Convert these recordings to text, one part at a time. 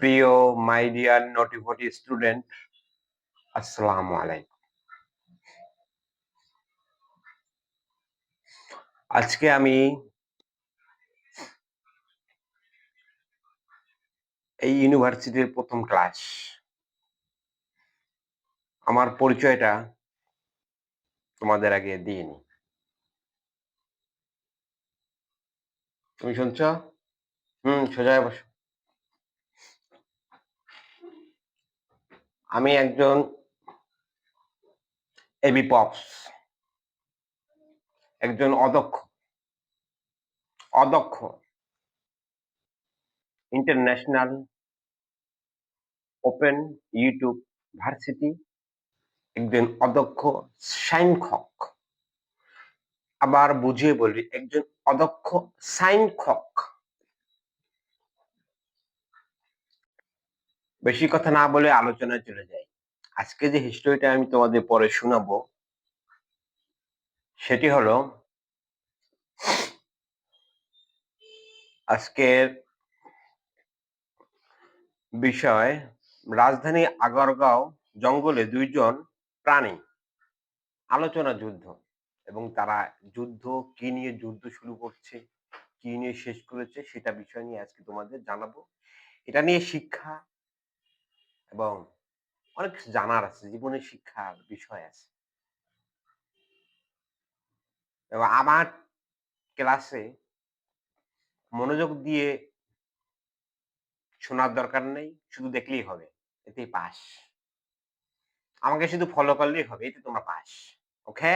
প্রিয় my dear নটিভটি student আসসালামু আলাইকুম। আজকে আমি এই ইউনিভার্সিটির প্রথম ক্লাস আমার পরিচয়টা তোমাদের আগে দিইনি তুমি শুনছ? হুম সোজা বসো। আমি একজন এবি পপস একজন অদক্ষ অদক্ষ ইন্টারন্যাশনাল ওপেন ইউটিউব ভার্সিটি একজন অদক্ষ, সাইনখক। আবার বুঝিয়ে বলি, একজন অদক্ষ, সাইনখক। বেশি কথা না বলে আলোচনায় চলে যাই। আজকে যে হিস্টোরিটা আমি তোমাদের পরে শোনাবো, সেটি হলো, আজকের বিষয়, রাজধানী আগরগাঁও জঙ্গলে দুইজন প্রাণী, আলোচনা যুদ্ধ এবং তারা যুদ্ধ, কি নিয়ে যুদ্ধ শুরু করছে, কি নিয়ে শেষ করেছে, সেটা বিষয় নিয়ে আজকে তোমাদের জানাব। এটা নিয়ে শিক্ষা এবং অনেক কিছু জানার আছে জীবনের শিক্ষার বিষয় আছে। এবং আমার ক্লাসে মনোযোগ দিয়ে শোনার দরকার নেই, শুধু দেখলেই হবে, এতেই পাস। আমাকে শুধু ফলো করলেই হবে, এতে তোমরা pass okay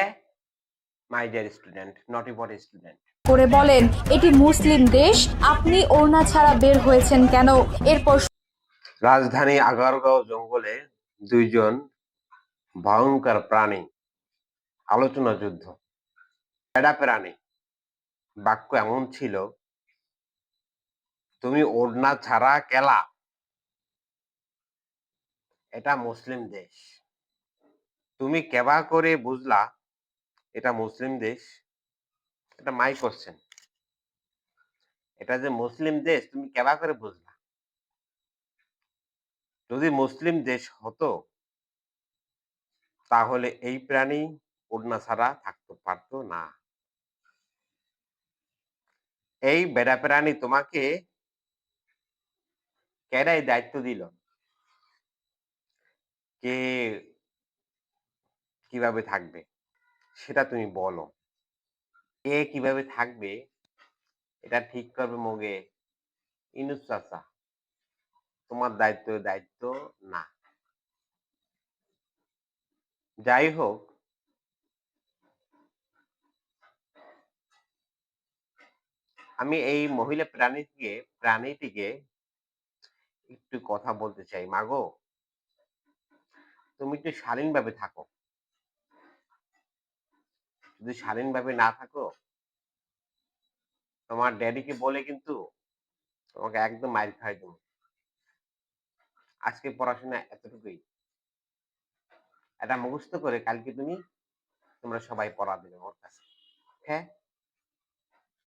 my dear student not important student করে বলেন, এটি মুসলিম দেশ, আপনি ওড়না ছাড়া বের হয়েছেন কেন? এরপর রাজধানী আগারগাঁও জঙ্গলে দুইজন ভয়ঙ্কর প্রাণী, আলোচনা যুদ্ধ। এডা প্রাণী, বাক্য এমন ছিল, তুমি ওড়না ছাড়া কেলা? এটা মুসলিম দেশ। তুমি কেবা করে বুঝলা, এটা মুসলিম দেশ? এটা মাই করছেন। এটা যে মুসলিম দেশ, তুমি কেবা করে বুঝলা? যদি মুসলিম দেশ হতো, তাহলে এই প্রাণী ওড়না ছাড়া থাকতে পারতো না। এই বেড়া প্রাণী তোমাকে কেডাই দায়িত্ব দিল? কে কীভাবে থাকবে? সেটা তুমি বলো। কে কীভাবে থাকবে? এটা ঠিক করবে মোগে। ইনুস চাচা। তোমার দায়িত্ব দায়িত্ব না। যাই হোক। আমি এই মহিলা প্রাণীটিকে প্রাণীটিকে একটু কথা বলতে চাই। মাগো তুমি একটু শালীনভাবে থাকো। যদি শালীনভাবে না থাকো, তোমার ড্যাডিকে বলে কিন্তু তোমাকে একদম মাইর খাই দেবো। আজকে পড়াশোনা এতটুকুই। এটা মুখস্থ করে কালকে তুমি, তোমরা সবাই পড়া দেবে ওর কাছে। হ্যাঁ